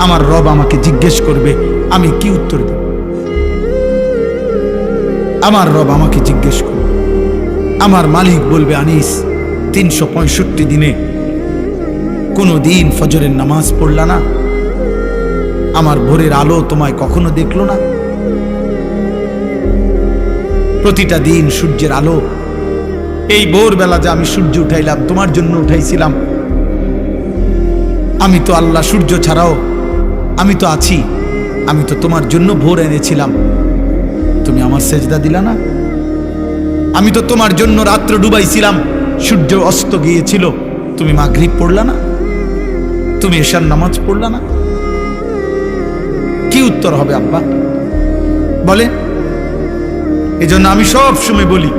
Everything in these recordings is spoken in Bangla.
আমার রব আমাকে জিজ্ঞেস করবে, আমি কি উত্তর দেব? আমার রব আমাকে জিজ্ঞেস করবে। আমার মালিক বলবে, আনিস, তিনশো পঁয়ষট্টি দিনে কোনো দিন ফজরের নামাজ পড়লা না? আমার ভোরের আলো তোমায় কখনো দেখল না? প্রতিটা দিন সূর্যের আলো। এই ভোরবেলা যে আমি সূর্য উঠাইলাম, তোমার জন্য উঠাইছিলাম। আমি তো আল্লাহ সূর্য ছাড়াও আমি তো আছি। আমি তো তোমার জন্য ভোর এনেছিলাম। তুমি আমার সেজদা দিলা না? আমি তো তোমার জন্য রাত্র ডুবাইছিলাম। সূর্য অস্ত গিয়েছিল। তুমি মাগরিব পড়লা না? তুমি এশার নামাজ পড়লা না? কি উত্তর হবে আব্বা? বলে, এজন্য আমি সব সময় বলি,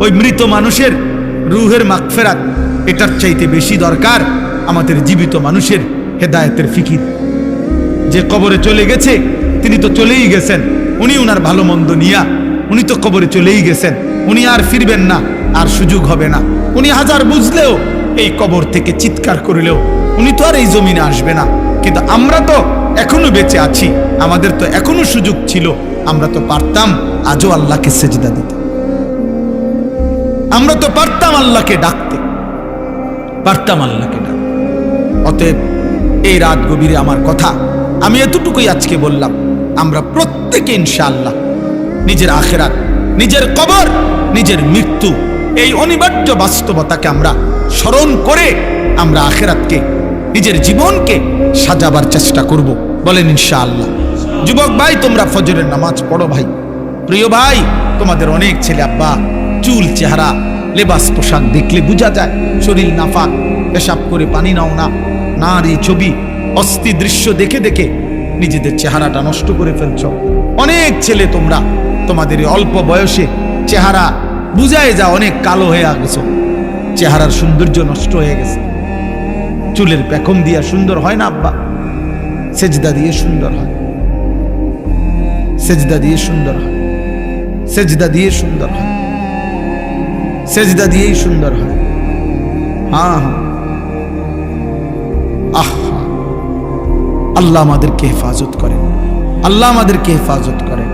ওই মৃত মানুষের রুহের মাগফেরাত, এটার চাইতে বেশি দরকার আমাদের জীবিত মানুষের হেদায়তের ফিকির। যে কবরে চলে গেছে, তিনি তো চলেই গেছেন। উনি উনার ভালো মন্দ নিয়া, উনি তো কবরে চলেই গেছেন। উনি আর ফিরবেন না, আর সুযোগ হবে না। উনি হাজার বুঝলেও, এই কবর থেকে চিৎকার করিলেও, উনি তো আর এই জমিনে আসবে না। কিন্তু আমরা তো এখনও বেঁচে আছি, আমাদের তো এখনও সুযোগ ছিল, আমরা তো পারতাম আজও আল্লাহকে সেজদা দিতে। আমরা তো পারতাম আল্লাহকে ডাকতে। পারতাম আল্লাহকে ডাকতে। অতএব এই রাত গভীরে আমার কথা আমি এতটুকুই আজকে বললাম, আমরা প্রত্যেকে ইনশাআল্লাহ নিজের আখেরাত, নিজের কবর, নিজের মৃত্যু, এই অনিবার্য বাস্তবতাকে আমরা স্মরণ করে আমরা আখেরাতকে, নিজের জীবনকে সাজাবার চেষ্টা করব। বলেন ইনশাআল্লাহ। যুবক ভাই, তোমরা ফজরের নামাজ পড়ো ভাই। প্রিয় ভাই, তোমাদের অনেক ছেলে আব্বা, চুল, চেহারা, লেবাস, পোশাক দেখলে বোঝা যায়, শরীর নাফাক, পেশাব করে পানি নাও না, নারী ছবি অস্থি দৃশ্য দেখে দেখে নিজেদের চেহারাটা নষ্ট করে ফেলছ। অনেক ছেলে তোমরা, তোমাদের অল্প বয়সে চেহারা বুঝায় যা অনেক কালো হয়ে গেছো চেহারার সৌন্দর্য নষ্ট হয়ে গেছে। চুলের পেখম দিয়া সুন্দর হয় না, আব্বা? সেজদা দিয়ে সুন্দর হয়। সেজদা দিয়ে সুন্দর হয়। সেজদা দিয়ে সুন্দর হয়। সেজদা দিয়েই সুন্দর হয়। হ্যাঁ হ্যাঁ। আল্লাহ আমাদেরকে হেফাজত করেন। আল্লাহ আমাদেরকে হেফাজত করেন।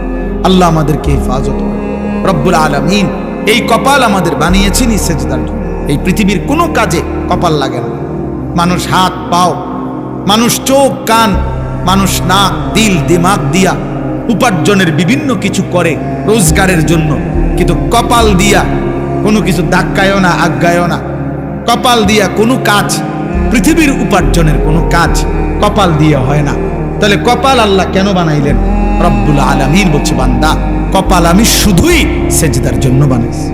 আল্লাহ আমাদেরকে হেফাজত করেন। রব্বুল আলমিন এই কপাল আমাদের বানিয়েছেন সেজদার জন্য। এই পৃথিবীর কোনো কাজে কপাল লাগে না। মানুষ হাত, পাও, মানুষ চোখ, কান, মানুষ নাক, দিল, দিমাগ দিয়া উপার্জনের বিভিন্ন কিছু করে রোজগারের জন্য। কিন্তু কপাল দিয়া কোনো কিছু ধাক্কায়ও না আজ্ঞায়ও না। কপাল দিয়া কোনো কাজ, পৃথিবীর উপার্জনের কোনো কাজ কপাল দিয়ে হয় না। তাহলে কপাল আল্লাহ কেন বানাইলেন? রব্বুল আলমিন বলছে, বান্দা, কপাল আমি শুধুই সেজদার জন্য বানাইছি।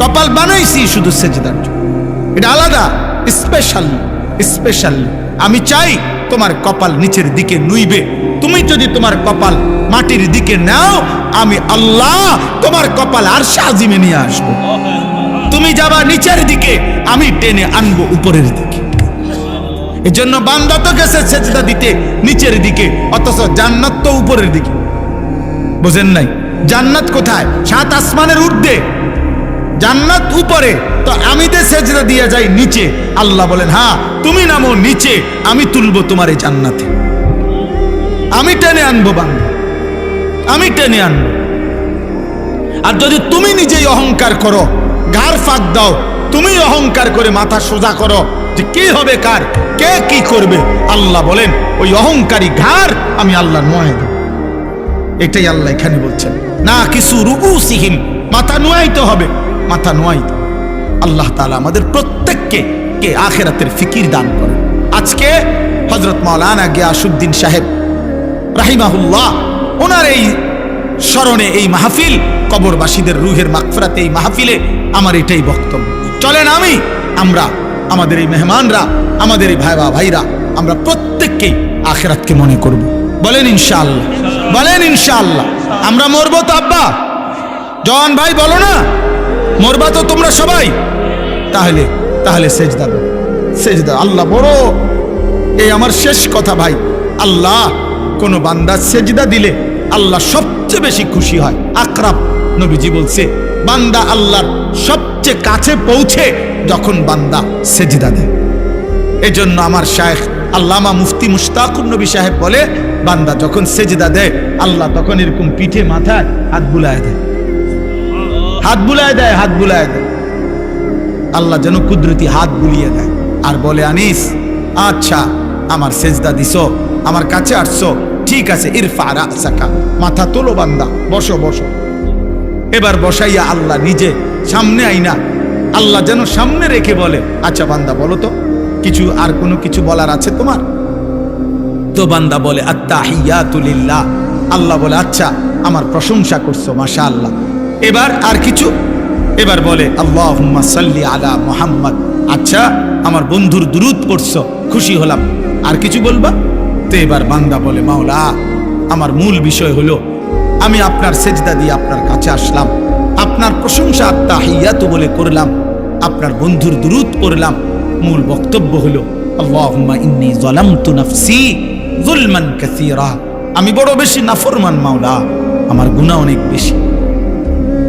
কপাল বানাইছি শুধু সেজদার জন্য। এটা আলাদা স্পেশাল স্পেশাল আমি চাই তোমার কপাল নিচের দিকে নুইবে। তুমি যদি তোমার কপাল মাটির দিকে নাও, আমি আল্লাহ তোমার কপাল আর সাজিমে নিয়ে আসব। তুমি যাবা নিচের দিকে, আমি টেনে আনব উপরের দিকে। এজন্য বান্দা তো গেছে সেজদা দিতে, নিচের দিকে, অথচ জান্নাত তো উপরের দিকে। বুঝেন নাই? জান্নাত কোথায়? সাত আসমানের ঊর্ধ্বে। জান্নাত উপরে। তো আমি দে সেজদা দিয়ে যাই নিচে, আল্লাহ বলেন হ্যাঁ তুমি নামো নিচে, আমি তুলবো তোমার এই জান্নাতে। আমি টেনে আনব বান্দা। আমি টেনে আনব। আর যদি তুমি নিজেই অহংকার করো, ঘাড় ফাঁক দাও তুমি অহংকার করে মাথা সোজা করো যে কি হবে কার? কে কি করবে? আল্লাহ বলেন, ওই অহংকারী ঘাড় আমি আল্লাহ নয় এটাই আল্লাহ এখানে বলছেন। না কিছু রুকু সিহিম মাথা নোয়াইতে হবে। মাথা নোয়াইতে আল্লাহ তাআলা আমাদের প্রত্যেককে কে আখেরাতের ফিকির দান করেন। আজকে হজরত মাওলানা গিয়াসুদ্দিন সাহেব রাহিমাহুল্লাহ, ওনার এই স্মরণে, এই মাহফিল, কবরবাসীদের রুহের মাগফিরাতে, এই মাহফিলে আমার এটাই বক্তব্য। চলেন আমি, আমরা আমাদের এই মেহমানরা, আমাদের এই ভাইবা ভাইরা, আমরা প্রত্যেককেই আখেরাতকে মনে করব। বলেন ইনশাআল্লাহ বলেন ইনশাআল্লাহ। আমরা মরবো তো আব্বা। জন ভাই, বলো না। মরবা তো তোমরা সবাই। তাহলে তাহলে সেজদা দাও, সেজদা। আল্লাহ বড়। এই আমার শেষ কথা ভাই। আল্লাহ, কোন বান্দা সেজদা দিলে আল্লাহ সবচেয়ে বেশি খুশি হয়। আকরাব নবীজি বলছে, বান্দা আল্লাহর সবচেয়ে কাছে পৌঁছে যখন বান্দা সেজদা দেয়। এজন্য আমার শায়েখ আল্লামা মুফতি মুশতাকুর নবী সাহেব বলে, বান্দা যখন সেজদা দেয়, আল্লাহ তখন এরকম পিঠে মাথায় হাত বুলায় দেয়। হাত বুলায় দেয়, হাত বুলায় দেয়। আল্লাহ যেন কুদরতি হাত বুলিয়ে দেয়। আর বলে, আনিস আচ্ছা আমার সেজদা দিস আমার কাছে আসছো, ঠিক আছে, ইরফা রাসাকা, মাথা তোলো বান্দা, বসো বসো। এবার বসাইয়া আল্লাহ নিজে সামনে আইনা আল্লাহ যেন সামনে রেখে বলে আচ্ছা বান্দা, বলো তো, কিছু আর কোনো কিছু বলার আছে তোমার? তো বান্দা বলে আত্মাহিয়াতুলিল্লাহ আল্লাহ বলে আচ্ছা আমার প্রশংসা করছ মাশা আল্লাহ এবার আর কিছু? এবার বলে আল্লাহ সাল্লি আলা মোহাম্মদ। আচ্ছা আমার বন্ধুর দুরুদ পড়ছো, খুশি হলাম। আর কিছু বলবা? তো এবার বান্দা বলে, মাওলা, আমার মূল বিষয় হলো, আমি আপনার সেজদা দিয়ে আপনার কাছে আসলাম। আপনার প্রশংসা আত্মাহিয়াতু বলে করলাম, আপনার বন্ধুর দুরুদ পড়লাম। মূল বক্তব্য হলো, আল্লাহুম্মা ইন্নী যালামতু নাফসি যুলমান কাসীরা। আমি বড় বেশি নাফরমান মাওলা, আমার গুনাহ অনেক বেশি।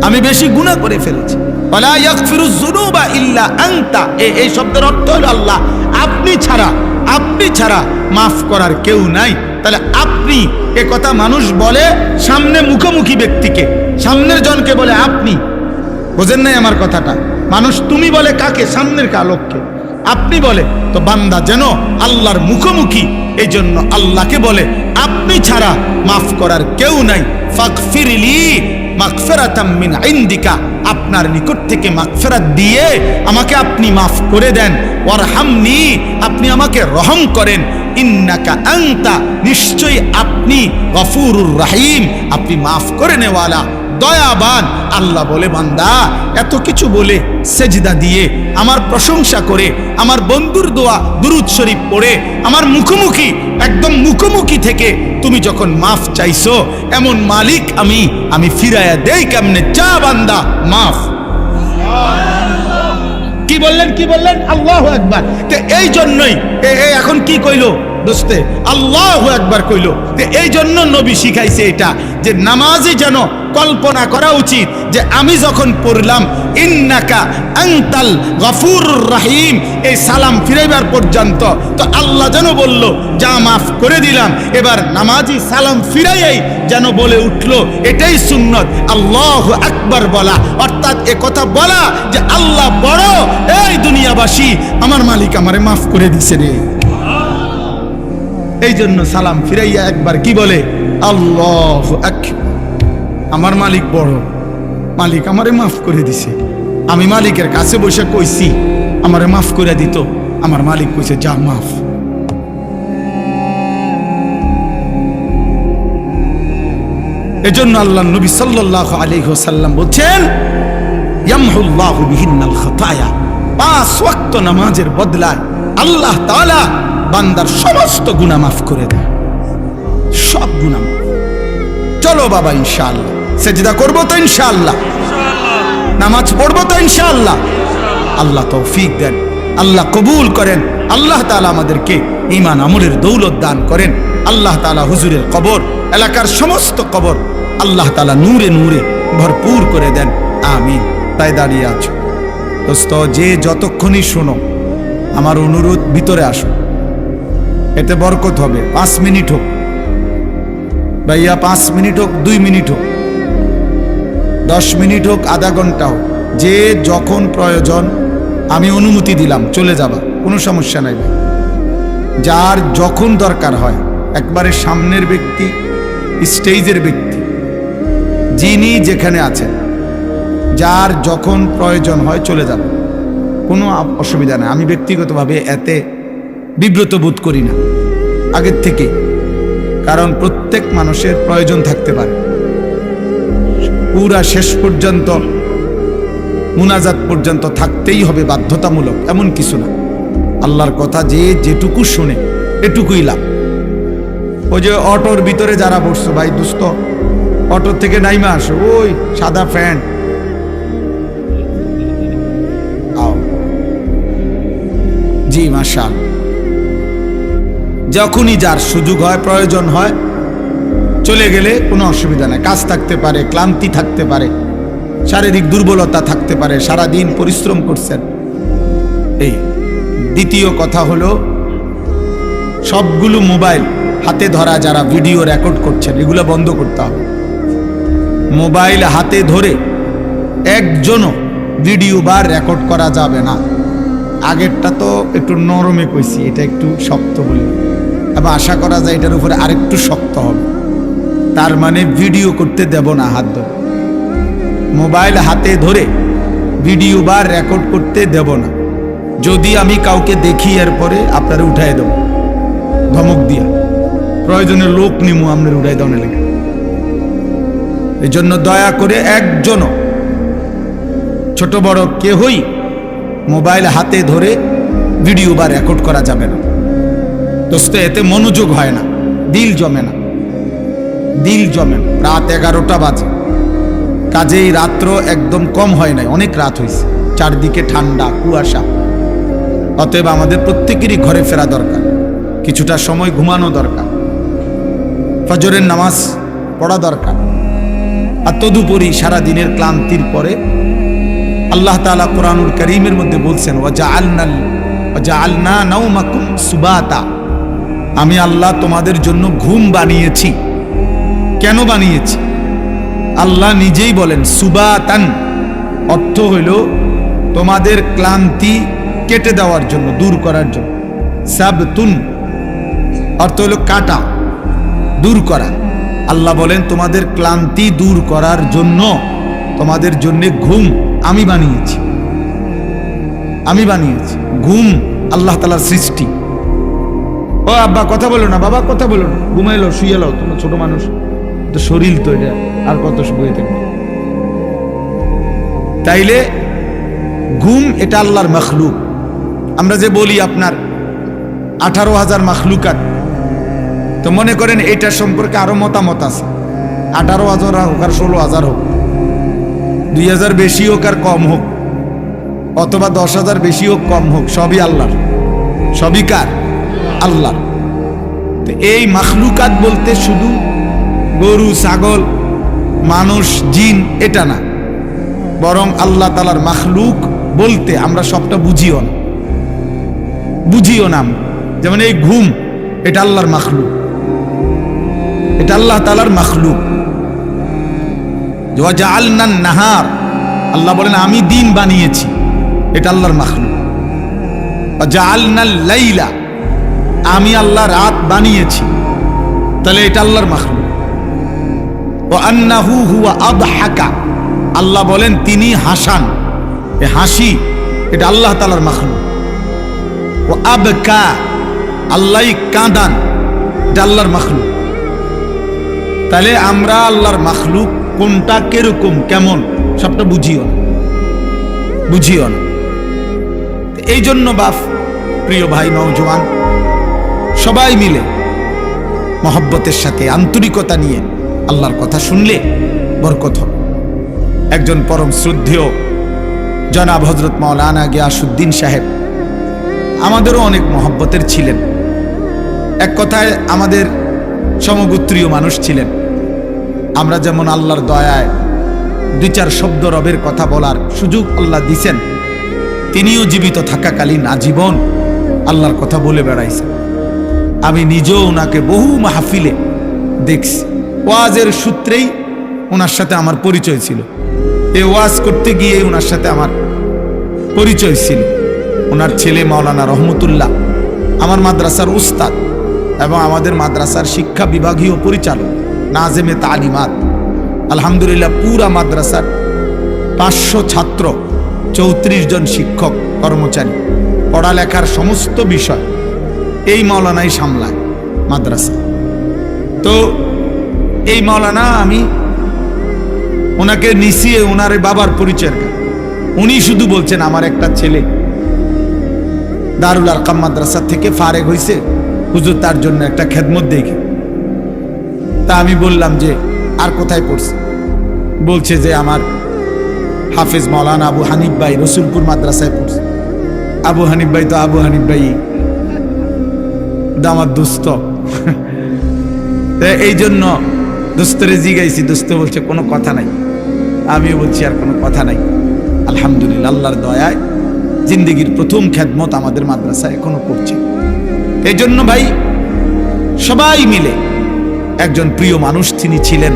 আমি বেশি গুনাহ করে ফেলেছি। ওয়ালা ইয়াগফিরু যুনুবা ইল্লা আনতা। এই শব্দের অর্থ হলো আল্লাহ, আপনি ছাড়া আপনি ছাড়া মাফ করার কেউ নাই। তাহলে আপনি এ কথা মানুষ বলে সামনে মুখোমুখি ব্যক্তিকে সামনের জনকে বলে আপনি। বোঝেন নাই আমার কথাটা? মানুষ তুমি বলে কাকে? সামনের কালোককে আপনি বলে, তো বান্দা যেন আল্লাহর মুখোমুখি এই জন্য আল্লাহকে বলে, আপনি ছাড়া মাফ করার কেউ নাই। ফাকফিরলি মিন আপনার নিকট থেকে মাগফিরাত দিয়ে আমাকে আপনি মাফ করে দেন। ওয়ারহামনি, আপনি আমাকে রহম করেন। ইন্নাকা আনতা, নিশ্চয়ই আপনি গফুরুর রাহিম। আপনি মাফ করে নেওয়ালা। দয়াবান। আল্লাহ বলে, বান্দা, এত কিছু বলে, সেজদা দিয়ে, আমার প্রশংসা করে, আমার বন্ধুর দোয়া, দুরুদ শরীফ পড়ে, আমার মুখোমুখি, একদম মুখোমুখি থেকে তুমি যখন মাফ চাইছো, এমন মালিক আমি আমি ফিরাইয়া দেই কেমনে? যা বান্দা, মাফ। কি বললেন কি বললেন? আল্লাহ একবার এই জন্যই এখন কি কইলো? দোস্তে আল্লাহ একবার কইলো তো এই জন্য নবী শিখাইছে এটা যে, নামাজে যেন কল্পনা করা উচিত যে, আমি যখন পড়লাম, ইন্নাকা আংতাল গফুর রাহিম, এই সালাম ফিরাইবার পর্যন্ত তো আল্লাহ যেন বলল, যা মাফ করে দিলাম, এবার নামাজি সালাম ফিরাইয়াই যেন বলে উঠল, এটাই সুন্নত, আল্লাহ আকবার বলা। অর্থাৎ এ কথা বলা যে, আল্লাহ বড়, এই দুনিয়াবাসী, আমার মালিক আমারে মাফ করে দিছে রে। এই জন্য সালাম ফিরাইয়া একবার কি বলে? আল্লাহ আমার মালিক বড়। মালিক আমারে মাফ করে দিছে। আমি মালিকের কাছে বসে কইছি, আমারে মাফ করে দিত। আমার মালিক কইছে, যা মাফ। এজন্য আল্লাহ নবী সাল্লাল্লাহু আলাইহি ওয়াসাল্লাম বলছেন পাঁচ ওয়াক্ত নামাজের বদলায় আল্লাহ তাআলা বান্দার সমস্ত গুনাহ মাফ করে দেয়। সব মাফ। চলো বাবা, ইনশাআল্লাহ। সেজদা করব তো ইনশাআল্লাহ। নামাজ পড়ব তো ইনশাআল্লাহ। আল্লাহ তৌফিক দেন। আল্লাহ কবুল করেন। আল্লাহ তাআলা আমাদেরকে ইমান আমলের দৌলত দান করেন। আল্লাহ তাআলা হুজুরের কবর, এলাকার সমস্ত কবর আল্লাহ তাআলা নূরে নূরে ভরপুর করে দেন। আমিন। তাই দাঁড়িয়ে আছো। দোস্ত, যে যতক্ষণই শোনো, আমার অনুরোধ ভিতরে আসো। এতে বরকত হবে। পাঁচ মিনিট হোক। ভাইয়া, পাঁচ মিনিট হোক, দুই মিনিট হোক। দশ মিনিট হোক, আধা ঘণ্টা হোক। যে যখন প্রয়োজন, আমি অনুমতি দিলাম, চলে যাবা। কোনো সমস্যা নাই যার যখন দরকার হয়, একবারে সামনের ব্যক্তি, স্টেজের ব্যক্তি, যিনি যেখানে আছেন, যার যখন প্রয়োজন হয়, চলে যাবে। কোনো অসুবিধা নেই। আমি ব্যক্তিগতভাবে এতে বিব্রত বোধ করি না। আগের থেকে, কারণ প্রত্যেক মানুষের প্রয়োজন থাকতে পারে। পুরা শেষ পর্যন্ত, মুনাজাত পর্যন্ত থাকতেই হবে বাধ্যতামূলক, এমন কিছু না। আল্লাহর কথা যে যেটুকু শুনে, এটুকুই লাভ। ওই যে অটোর ভিতরে যারা বসছো, ভাই, দুস্ত অটোর থেকে নাইমা আসো। ওই সাদা ফ্যান আও। জি, মাশাল। যখনই যার সুযোগ হয়, প্রয়োজন হয়, চলে গেলে কোনো অসুবিধা নাই। কাজ থাকতে পারে, ক্লান্তি থাকতে পারে, শারীরিক দুর্বলতা থাকতে পারে সারা দিন পরিশ্রম করছেন। এই দ্বিতীয় কথা হলো, সবগুলো মোবাইল হাতে ধরা যারা ভিডিও রেকর্ড করছেন, এগুলো বন্ধ করতে হবে। মোবাইল হাতে ধরে একজনও ভিডিও বা রেকর্ড করা যাবে না। আগেরটা তো একটু নরমে কইছি, এটা একটু শক্ত বলি। এবং আশা করা যায় এটার উপরে আরেকটু শক্ত হবে। তার মানে ভিডিও করতে দেব না হাত ধরে। মোবাইল হাতে ধরে ভিডিও বা রেকর্ড করতে দেব না। যদি আমি কাউকে দেখি এরপরে আপনারা উঠাই দেব। ধমক দিয়া। প্রয়োজনে লোক নিমু আপনার উঠাই দেওয়া লেগে। এই জন্য দয়া করে একজনও, ছোট বড় কেহই মোবাইল হাতে ধরে ভিডিও বা রেকর্ড করা যাবে না। দোস্ত, এতে মনোযোগ হয় না, দিল জমে না। দিল জমে না। রাত এগারোটা বাজে। কাজেই রাত্র একদম কম হয় নাই, অনেক রাত হয়েছে চারদিকে ঠান্ডা, কুয়াশা। অতএব আমাদের প্রত্যেকেরই ঘরে ফেরা দরকার। কিছুটা সময় ঘুমানো দরকার। ফজরের নামাজ পড়া দরকার। আর তদুপরি সারা দিনের ক্লান্তির পরে আল্লাহ তাআলা কোরআনুল করিমের মধ্যে বলছেন ওয়াজা আলনাল ওয়াজা আলনা নাউমাকুম সুবাতা। আমি আল্লাহ তোমাদের জন্য ঘুম বানিয়েছি। কেন বানিয়েছি? আল্লাহ নিজেই বলেন, সুবাতান অর্থ হইল তোমাদের ক্লান্তি কেটে দেওয়ার জন্য, দূর করার জন্য। সাবতুন, অর্থ হলো কাটা, দূর করা। আল্লাহ বলেন, তোমাদের ক্লান্তি দূর করার জন্য তোমাদের জন্যে ঘুম আমি বানিয়েছি। আমি বানিয়েছি। ঘুম আল্লাহ তালার সৃষ্টি। ও আব্বা, কথা বলো না, বাবা, কথা বলো না। ঘুমাইলো শুয়েলো তোমার ছোট মানুষ। তো শরীর তো এটা, আর কত বয়ে থাকবে? তাইলে ঘুম এটা আল্লাহর মখলুক। আমরা যে বলি আপনার আঠারো হাজার মখলুকাত, তো মনে করেন এটা সম্পর্কে আরও মতামত আছে। আঠারো হাজার হোক আর ষোলো হাজার হোক। দুই হাজার বেশি হোক আর কম হোক, অথবা দশ হাজার বেশি হোক, কম হোক, সবই আল্লাহর। সবই কার? আল্লাহ তো এই মাখলুকাত বলতে শুধু গরু, ছাগল, মানুষ, জিন, এটা না। বরং আল্লাহ তালার মাখলুক বলতে আমরা সবটা বুঝিও না। বুঝিও নাম যেমন এই ঘুম, এটা আল্লাহর মাখলুক। এটা আল্লাহ তালার মাখলুক। নাহার। আল্লাহ বলেন, আমি দিন বানিয়েছি। এটা আল্লাহর আলনাল লাইলা। আমি আল্লাহ রাত বানিয়েছি। তাহলে এটা আল্লাহর মাখলুক। ও আন্নাহু হুয়া আদহাকা। আল্লাহ বলেন, তিনি হাসান। এ হাসি, এটা আল্লাহ তালার মাখলু ও আবকা। আল্লাহ কাঁদান। এটা আল্লাহর মাখলুক। তাহলে আমরা আল্লাহর মাখলুক কোনটা কীরকম, কেমন, সবটা বুঝিও না। বুঝিও না। এই জন্য বাপ, প্রিয় ভাই, নওজোয়ান, সবাই মিলে মহব্বতের সাথে আন্তরিকতা নিয়ে আল্লাহর কথা শুনলে বরকত হবে। একজন পরম শ্রদ্ধেয় জনাব হজরত মাওলানা গিয়াসুদ্দিন সাহেব আমাদেরও অনেক মহব্বতের ছিলেন। এক কথায় আমাদের সমগোত্রীয় মানুষ ছিলেন। আমরা যেমন আল্লাহর দয়ায় দুই চার শব্দ রবের কথা বলার সুযোগ আল্লাহ দিছেন, তিনিও জীবিত থাকাকালীন আজীবন আল্লাহর কথা বলে বেড়াইছেন। আমি নিজেও ওনাকে বহু মাহফিলে দেখছি। ওয়াজের সূত্রেই ওনার সাথে আমার পরিচয় ছিল। এই ওয়াজ করতে গিয়ে ওনার সাথে আমার পরিচয় ছিল। ওনার ছেলে মাওলানা রহমতুল্লাহ, আমার মাদ্রাসার উস্তাদ এবং আমাদের মাদ্রাসার শিক্ষা বিভাগীয় পরিচালক। নাজেমে তালিমাত। আলহামদুলিল্লাহ পুরা মাদ্রাসার পাঁচশো ছাত্র, চৌত্রিশ জন শিক্ষক, কর্মচারী, পড়ালেখার সমস্ত বিষয় এই মাওলানাই সামলায় মাদ্রাসা। তো এই মাওলানা আমি ওনাকে নিশিয়ে ওনার বাবার পরিচয়ের কারণে। উনি শুধু বলছেন, আমার একটা ছেলে দারুল আরকাম মাদ্রাসা থেকে ফারেক হয়েছে হুজুর তার জন্য একটা খেদমত দেখে। তা আমি বললাম যে, আর কোথায় পড়ছে? বলছে যে, আমার হাফিজ মৌলানা আবু হানিফ ভাই রসুলপুর মাদ্রাসায় পড়ছে। আবু হানিফ ভাই তো আবু হানিফ ভাই আমার দুস্থ তা এই জন্য দুস্তরে জিগাইছি, দুস্ত বলছে, কোনো কথা নাই। আমিও বলছি, আর কোনো কথা নাই। আলহামদুলিল্লাহ, আল্লাহর দয়ায় জিন্দিগির প্রথম খ্যাতমত আমাদের মাদ্রাসায় এখনও করছে এই জন্য ভাই, সবাই মিলে একজন প্রিয় মানুষ তিনি ছিলেন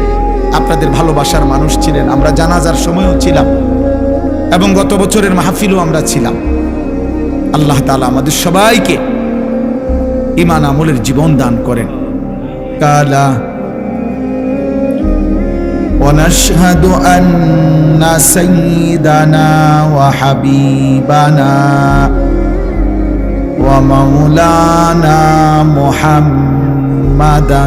আপনাদের ভালোবাসার মানুষ ছিলেন আমরা জানাজার সময়ও ছিলাম এবং গত বছরের মাহফিলও আমরা ছিলাম আল্লাহ তালা আমাদের সবাইকে ইমান আমলের জীবন দান করেন কালা ونشهد أن سيدنا وحبيبنا ومولانا محمدا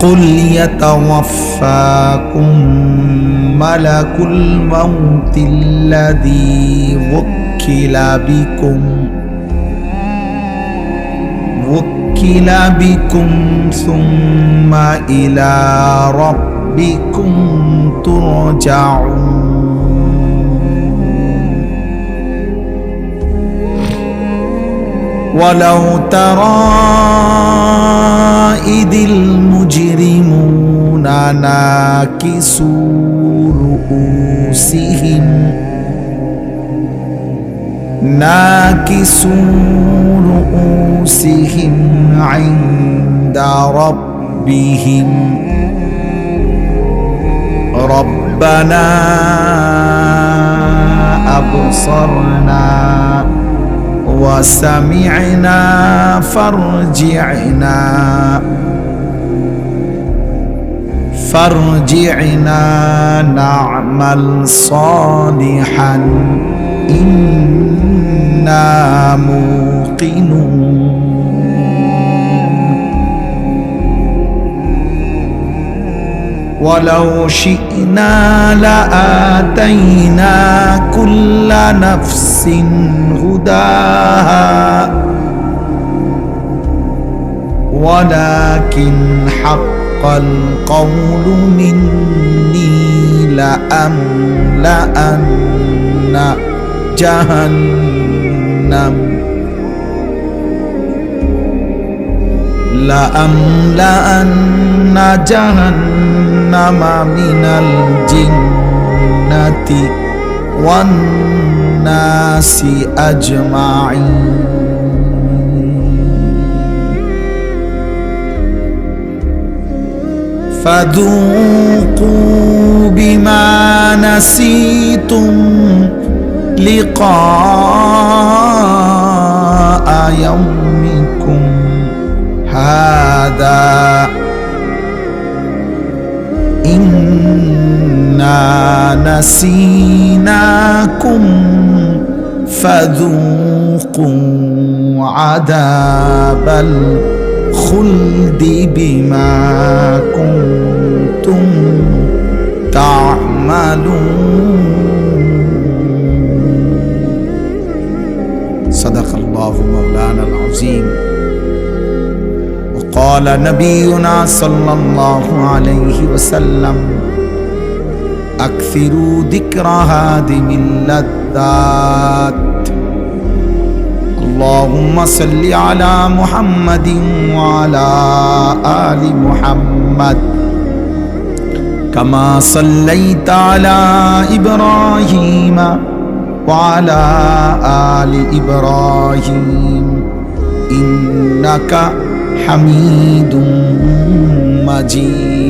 قل يتوفاكم ملك الموت الذي وكل بكم وكل بكم ثم إلى ربكم ترجعون. ولو ترى إذ المجرمون ناكسوا رؤوسهم. ناكسوا رؤوسهم عند ربهم. ربنا أبصرنا وسمعنا فارجعنا. فارجعنا نعمل صالحا. إنا موقنون. ولو شئنا لآتينا كل نفس هداها. ولكن حق القول مني لأملأن جهنم. لأملأن جهنم من الجنة والناس أجمعين فذوقوا بما نسيتم لقاء يومكم هذا نسيناكم فذوقوا عذاب الخلد بما كنتم تعملون. صدق الله مولانا العظيم. وقال نبينا صلى الله عليه وسلم أكثروا ذكر هادم اللذات اللهم صل على محمد وعلى آل محمد. كما صليت على إبراهيم وعلى آل إبراهيم. إنك حميد مجيد.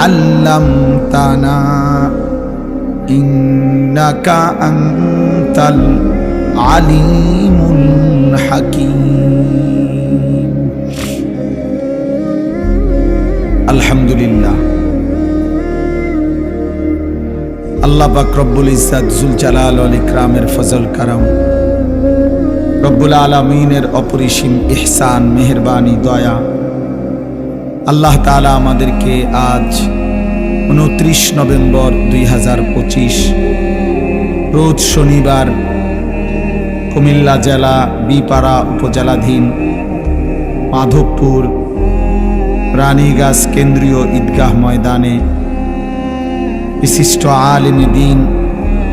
علمتنا إنك أنت العليم الحكيم الحمد لله আল্লাহ পাক রব্বুল ইসাদ জুল জালাল আল ইকরামের ফজল কারাম। রব্বুল আলমিনের অপরিসীম ইহসান, মেহরবানি, দয়া। আল্লাহ তালা আমাদেরকে আজ উনত্রিশ নভেম্বর দুই হাজার পঁচিশ, রোজ শনিবার কুমিল্লা জেলা বিপাড়া উপজেলাধীন মাধবপুর রানীগাছ কেন্দ্রীয় ঈদগাহ ময়দানে বিশিষ্ট আলিমী দিন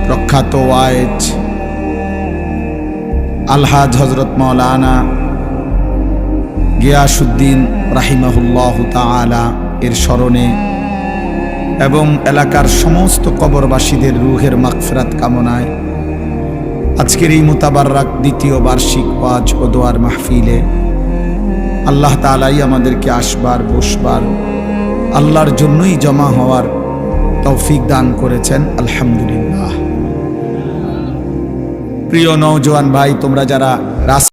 প্রখ্যাত ওয়ায়েজ আলহাজ হজরত মৌলানা গিয়াসুদ্দিন রাহিমাহুল্লাহ তাআলা এর স্মরণে এবং এলাকার সমস্ত কবরবাসীদের রুহের মাগফিরাত কামনায় আজকের এই মোতাবাররাক দ্বিতীয় বার্ষিক ওয়াজ ও দোয়ার মাহফিলে আল্লাহ তালাই আমাদেরকে আসবার, বসবার, আল্লাহর জন্যই জমা হওয়ার তৌফিক দান করেছেন। আলহামদুলিল্লাহ। প্রিয় নওজোয়ান ভাই, তোমরা যারা রাস